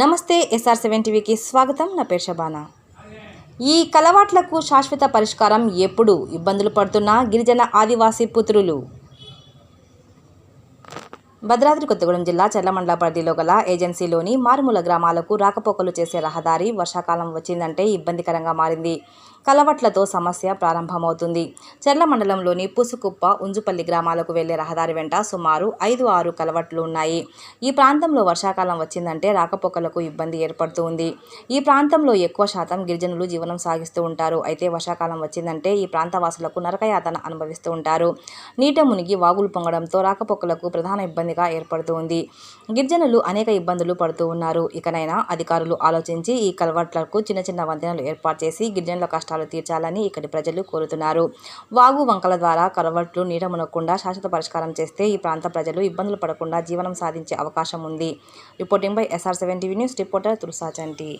నమస్తే SR seven టీవీకి స్వాగతం. నా పేరు షబానా. ఈ కలవాట్లకు శాశ్వత పరిష్కారం ఎప్పుడు ఇబ్బందులు పడుతున్న గిరిజన ఆదివాసీ పుత్రులు. భద్రాద్రి కొత్తగూడెం జిల్లా చెర్లమండల పరిధిలో గల ఏజెన్సీలోని మారుమూల గ్రామాలకు రాకపోకలు చేసే రహదారి వర్షాకాలం వచ్చిందంటే ఇబ్బందికరంగా మారింది. కలవట్లతో సమస్య ప్రారంభమవుతుంది. చెర్ల మండలంలోని పుసుకుప్ప ఉంజుపల్లి గ్రామాలకు వెళ్ళే రహదారి వెంట సుమారు ఐదు ఆరు కలవట్లు ఉన్నాయి. ఈ ప్రాంతంలో వర్షాకాలం వచ్చిందంటే రాకపోకలకు ఇబ్బంది ఏర్పడుతూ ఉంది ఈ ప్రాంతంలో ఎక్కువ శాతం గిరిజనులు జీవనం సాగిస్తూ ఉంటారు. అయితే వర్షాకాలం వచ్చిందంటే ఈ ప్రాంతవాసులకు నరకయాతన అనుభవిస్తూ ఉంటారు. నీట మునిగి వాగులు పొంగడంతో రాకపోకలకు ప్రధాన ఇబ్బంది ఇబ్బందిగా ఏర్పడుతూ ఉంది గిరిజనులు అనేక ఇబ్బందులు పడుతూ ఉన్నారు. ఇకనైనా అధికారులు ఆలోచించి ఈ కల్వర్ట్లకు చిన్న చిన్న వంతెనలు ఏర్పాటు చేసి గిరిజనుల కష్టాలు తీర్చాలని ఇక్కడి ప్రజలు కోరుతున్నారు. వాగు వంకల ద్వారా కలవట్లు నీట మునగకుండా శాశ్వత పరిష్కారం చేస్తే ఈ ప్రాంత ప్రజలు ఇబ్బందులు పడకుండా జీవనం సాధించే అవకాశం ఉంది. Reporting by SR seven TV news reporter Tulasa Chanti.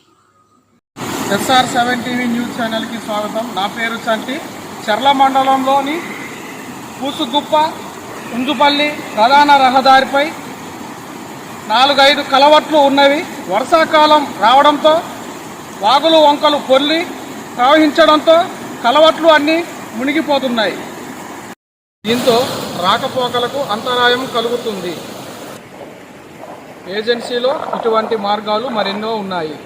SR seven TV news ఛానల్కి స్వాగతం. నా పేరు చంటి. చర్ల మండలంలోని పూసుగుప్ప ఉంజుపల్లి ప్రధాన రహదారిపై నాలుగైదు కలవట్లు ఉన్నవి. వర్షాకాలం రావడంతో వాగులు వంకలు పొల్లి ప్రవహించడంతో కలవట్లు అన్నీ మునిగిపోతున్నాయి. దీంతో రాకపోకలకు అంతరాయం కలుగుతుంది. ఏజెన్సీలో ఇటువంటి మార్గాలు మరెన్నో ఉన్నాయి.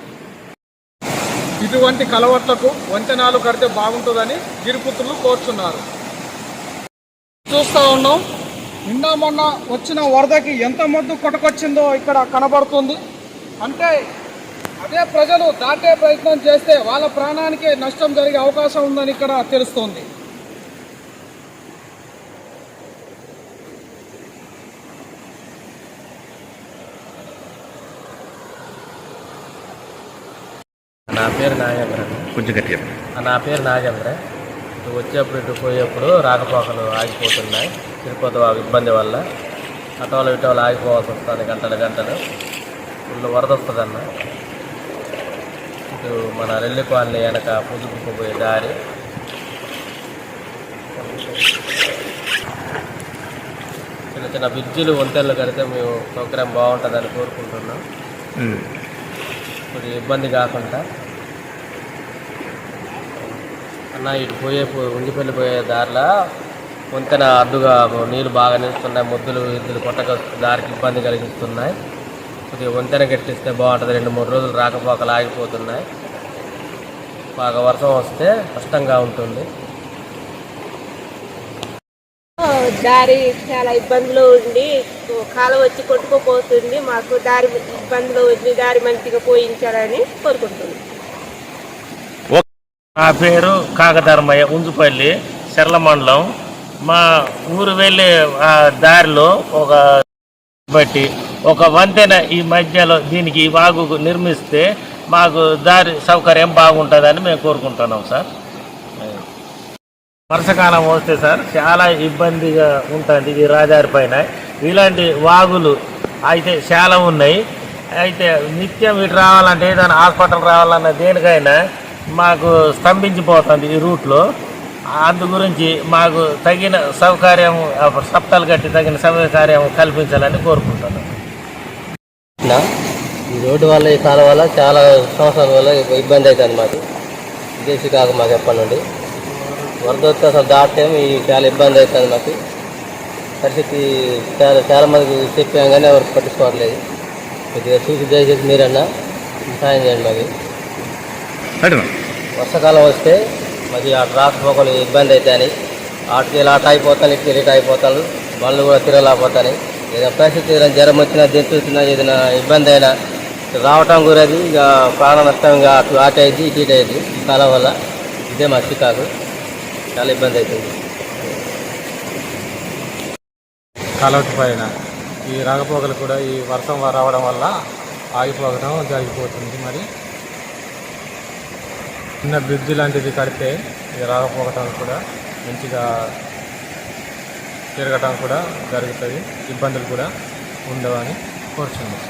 ఇటువంటి కలవట్లకు వంతెనాలు కడితే బాగుంటుందని గిరిపుత్రులు కోరుచున్నారు. చూస్తూ ఉన్నాం. నిన్న మొన్న వచ్చిన వరదకి ఎంత మొద్దు కొట్టుకొచ్చిందో ఇక్కడ కనబడుతుంది. అంటే అదే ప్రజలు దాటే ప్రయత్నం చేస్తే వాళ్ళ ప్రాణానికి నష్టం జరిగే అవకాశం ఉందని ఇక్కడ తెలుస్తోంది. నా పేరు నాగేంద్ర. కొంచెం గట్టిగా నా పేరు నాగేంద్ర. ఇటు వచ్చేప్పుడు ఇటు పోయేప్పుడు రాకపోకలు ఆగిపోతున్నాయి. తిరుపతి ఇబ్బంది వల్ల అటోలు ఇటోలు ఆగిపోవాల్సి వస్తుంది గంటలు గంటలు. ఫుల్ వరద వస్తుందన్న. ఇటు మన రెల్లి కాలనీ వెనక పుదుకుపోయే దారి. చిన్న చిన్న బ్రిడ్జిలు వంతెనలు కడితే మేము సౌకర్యం బాగుంటుందని కోరుకుంటున్నాం. కొద్దిగా ఇబ్బంది కాకుండా. అన్న ఇటు పోయే ఉండిపల్లి పోయే దారిలో వంతెన అడ్డుగా నీళ్ళు బాగా నిలుస్తున్నాయి. ముద్దులు ఇద్దులు కొట్టక దారికి ఇబ్బంది కలిగిస్తున్నాయి. కొద్దిగా వంతెన కట్టిస్తే బాగుంటుంది. రెండు మూడు రోజులు రాకపోకలు ఆగిపోతున్నాయి. బాగా వర్షం వస్తే కష్టంగా ఉంటుంది. దారి చాలా ఇబ్బందులు ఉండి కాలం వచ్చి కొట్టుకుపోతుంది. మాకు దారి ఇబ్బందులు ఉంది దారి మంచిగా పోయించాలని కోరుకుంటున్నాం. నా పేరు కాకధర్మయ్య ఉంజుపల్లి చెర్ల మండలం. మా ఊరు వెళ్ళే దారిలో ఒక బట్టి ఒక వంతెన ఈ మధ్యలో దీనికి ఈ వాగు నిర్మిస్తే మాకు దారి సౌకర్యం బాగుంటుందని మేము కోరుకుంటున్నాం సార్. వర్షాకాలం వస్తే సార్ చాలా ఇబ్బందిగా ఉంటుంది ఈ రహదారి పైన. ఇలాంటి వాగులు అయితే చాలా ఉన్నాయి. అయితే నిత్యం ఇటు రావాలంటే ఏదైనా హాస్పిటల్ రావాలన్న దేనికైనా మాకు స్తంభించిపోతుంది ఈ రూట్లో. అందు గురించి మాకు తగిన సౌకర్యం సప్తాలు కట్టి తగిన సౌకర్యం కల్పించాలని కోరుకుంటున్నాను. నా ఈ రోడ్డు వల్ల ఈ కాలం వల్ల చాలా సంవత్సరాల వల్ల ఇబ్బంది అవుతుంది మాకు. విదేశీ కాక మాకు ఎప్పటి నుండి. వరద వస్తే అసలు దాటేం ఈ చాలా ఇబ్బంది అవుతుంది మాకు. పరిస్థితి చాలా చాలా మందికి చెప్పాం కానీ ఎవరు పట్టించుకోవట్లేదు. కొద్దిగా చూసి దయచేసి మీరన్నా సాయం చేయండి మాకు. వర్షాకాలం వస్తే మరి ఆ రాకపోకలు ఇబ్బంది అవుతాయని వాటికి ఇలా అటు అయిపోతాను ఇటు ఇటు అయిపోతాను బండ్లు కూడా తిరగలేకపోతాయి ఏదైనా పరిస్థితి ఏదైనా జ్వరం వచ్చినా దించుతున్నా వచ్చినా ఏదైనా ఇబ్బంది అయినా రావటం గురది ఇక ప్రాణ నష్టం ఇక అటు అటు అయింది ఇటు ఇటు అయింది. ఈ కాలం వల్ల ఇదే మా చికాకు. చాలా ఇబ్బంది అవుతుంది కలవటి పైన ఈ రాకపోకలు కూడా ఈ వర్షం రావడం వల్ల ఆగిపోవడం జరిగిపోతుంది. మరి చిన్న బ్రిడ్జ్ లాంటిది కడితే ఇది రాకపోవటానికి కూడా మంచిగా తిరగటం కూడా జరుగుతుంది. ఇబ్బందులు కూడా ఉండవని కోరుచున్నాం.